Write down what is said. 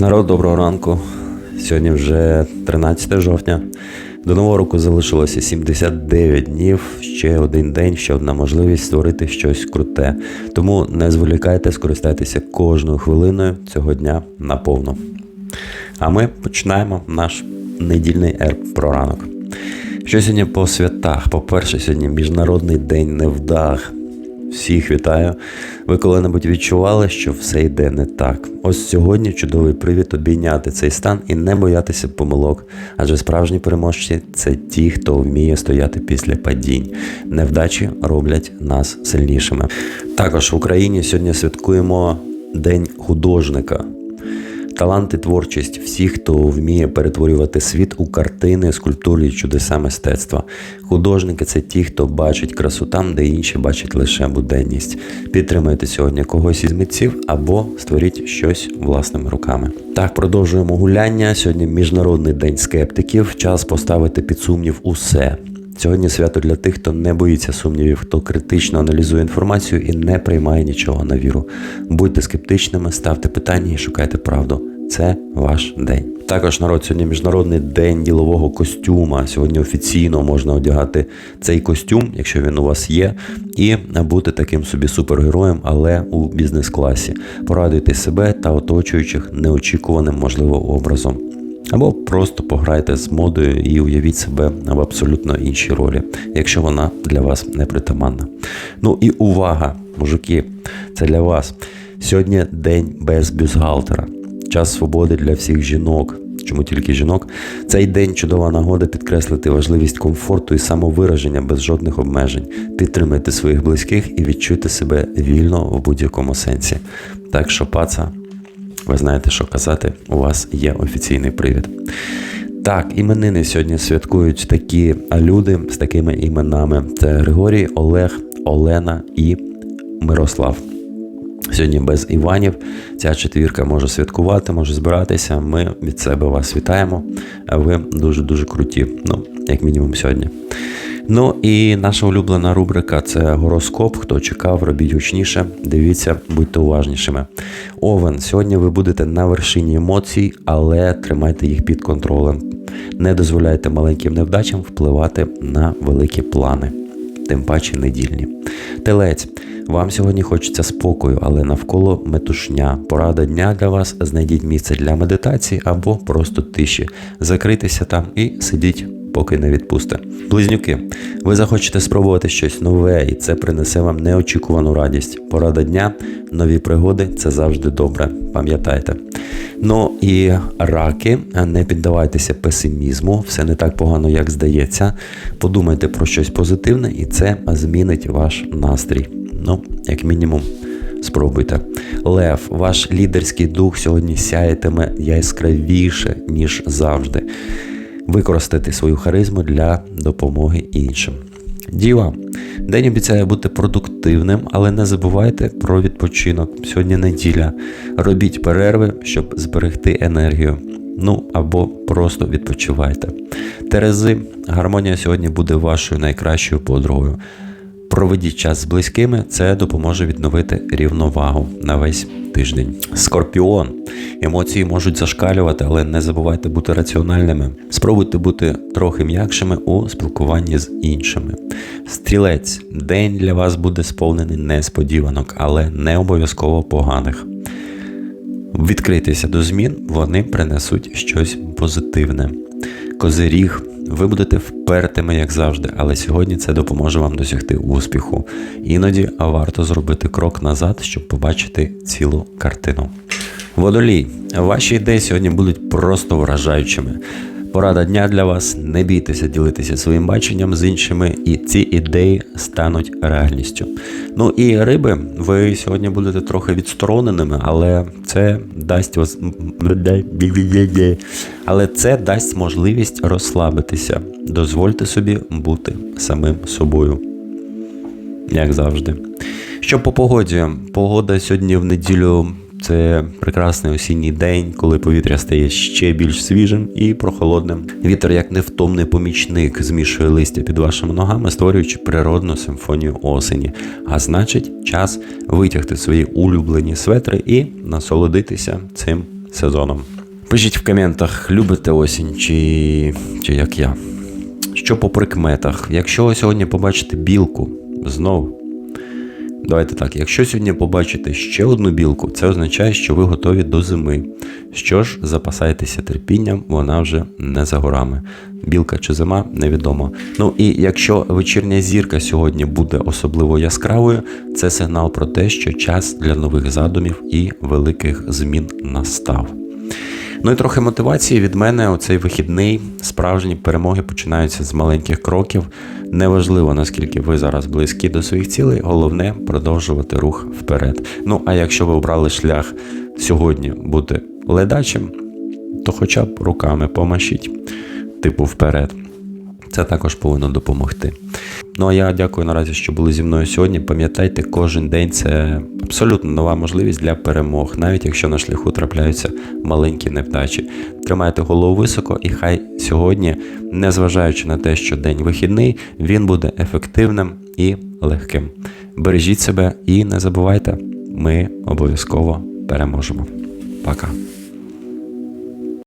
Народ, доброго ранку. Сьогодні вже 13 жовтня. До нового року залишилося 79 днів, ще один день, ще одна можливість створити щось круте. Тому не зволікайте, скористайтеся кожною хвилиною цього дня наповну. А ми починаємо наш недільний ерб про ранок. Що сьогодні по святах? По-перше, сьогодні Міжнародний день невдах. Всіх вітаю. Ви коли-небудь відчували, що все йде не так. Ось сьогодні чудовий привід обійняти цей стан і не боятися помилок. Адже справжні переможці це ті, хто вміє стояти після падінь. Невдачі роблять нас сильнішими. Також в Україні сьогодні святкуємо День художника. Талант і творчість всіх, хто вміє перетворювати світ у картини, скульптури і чудеса мистецтва. Художники це ті, хто бачить красу там, де інші бачать лише буденність. Підтримайте сьогодні когось із митців або створіть щось власними руками. Так, продовжуємо гуляння. Сьогодні міжнародний день скептиків. Час поставити під сумнів усе. Сьогодні свято для тих, хто не боїться сумнівів, хто критично аналізує інформацію і не приймає нічого на віру. Будьте скептичними, ставте питання і шукайте правду. Це ваш день. Також народ сьогодні міжнародний день ділового костюма. Сьогодні офіційно можна одягати цей костюм, якщо він у вас є, і бути таким собі супергероєм, але у бізнес-класі. Порадуйте себе та оточуючих неочікуваним можливо образом. Або просто пограйте з модою і уявіть себе в абсолютно іншій ролі, якщо вона для вас не притаманна. Ну і увага, мужики, це для вас. Сьогодні день без бюстгальтера. Час свободи для всіх жінок. Чому тільки жінок? Цей день чудова нагода підкреслити важливість комфорту і самовираження без жодних обмежень. Підтримайте своїх близьких і відчуйте себе вільно в будь-якому сенсі. Так що, паца, ви знаєте, що казати, у вас є офіційний привід. Так, іменини сьогодні святкують такі люди з такими іменами: це Григорій, Олег, Олена і Мирослав. Сьогодні без Іванів ця четвірка може святкувати, може збиратися. Ми від себе вас вітаємо. Ви дуже дуже круті. Ну, як мінімум, сьогодні. Ну і наша улюблена рубрика це гороскоп. Хто чекав, робіть гучніше. Дивіться, будьте уважнішими. Овен, сьогодні ви будете на вершині емоцій, але тримайте їх під контролем. Не дозволяйте маленьким невдачам впливати на великі плани, тим паче недільні. Телець. Вам сьогодні хочеться спокою, але навколо метушня. Порада дня для вас знайдіть місце для медитації або просто тиші. Закрийтеся там і сидіть, поки не відпусте. Близнюки, ви захочете спробувати щось нове, і це принесе вам неочікувану радість. Порада дня, нові пригоди це завжди добре. Пам'ятайте. Ну і раки, не піддавайтеся песимізму, все не так погано, як здається. Подумайте про щось позитивне, і це змінить ваш настрій. Ну, як мінімум, спробуйте. Лев, ваш лідерський дух сьогодні сяєтиме яскравіше, ніж завжди. Використати свою харизму для допомоги іншим. Діва, день обіцяє бути продуктивним, але не забувайте про відпочинок. Сьогодні неділя. Робіть перерви, щоб зберегти енергію. Ну або просто відпочивайте. Терези, гармонія сьогодні буде вашою найкращою подругою. Проведіть час з близькими, це допоможе відновити рівновагу на весь тиждень. Скорпіон. Емоції можуть зашкалювати, але не забувайте бути раціональними. Спробуйте бути трохи м'якшими у спілкуванні з іншими. Стрілець. День для вас буде сповнений несподіванок, але не обов'язково поганих. Відкрийтеся до змін, вони принесуть щось позитивне. Козиріг. Ви будете впертими, як завжди, але сьогодні це допоможе вам досягти успіху. Іноді варто зробити крок назад, щоб побачити цілу картину. Водолій, ваші ідеї сьогодні будуть просто вражаючими. Порада дня для вас: не бійтеся ділитися своїм баченням з іншими, і ці ідеї стануть реальністю. Ну і риби, ви сьогодні будете трохи відстороненими, але це дасть вас. Але це дасть можливість розслабитися. Дозвольте собі бути самим собою. Як завжди. Що по погоді? Погода сьогодні в неділю це прекрасний осінній день, коли повітря стає ще більш свіжим і прохолодним. Вітер, як невтомний помічник, змішує листя під вашими ногами, створюючи природну симфонію осені. А значить, час витягти свої улюблені светри і насолодитися цим сезоном. Пишіть в коментах, любите осінь чи, чи як я. Що по прикметах? Якщо ви сьогодні побачите білку, знов. Давайте так, якщо сьогодні побачите ще одну білку, це означає, що ви готові до зими. Що ж, запасайтеся терпінням, вона вже не за горами. Білка чи зима, невідомо. Ну і якщо вечірня зірка сьогодні буде особливо яскравою, це сигнал про те, що час для нових задумів і великих змін настав. Ну і трохи мотивації від мене. Оцей вихідний справжні перемоги починаються з маленьких кроків. Неважливо наскільки ви зараз близькі до своїх цілей, головне продовжувати рух вперед. Ну а якщо ви обрали шлях сьогодні бути ледачим, то хоча б руками помашіть, типу вперед. Це також повинно допомогти. Ну а я дякую наразі, що були зі мною сьогодні. Пам'ятайте, кожен день це абсолютно нова можливість для перемог, навіть якщо на шляху трапляються маленькі невдачі. Тримайте голову високо, і хай сьогодні, незважаючи на те, що день вихідний, він буде ефективним і легким. Бережіть себе і не забувайте, ми обов'язково переможемо. Пока.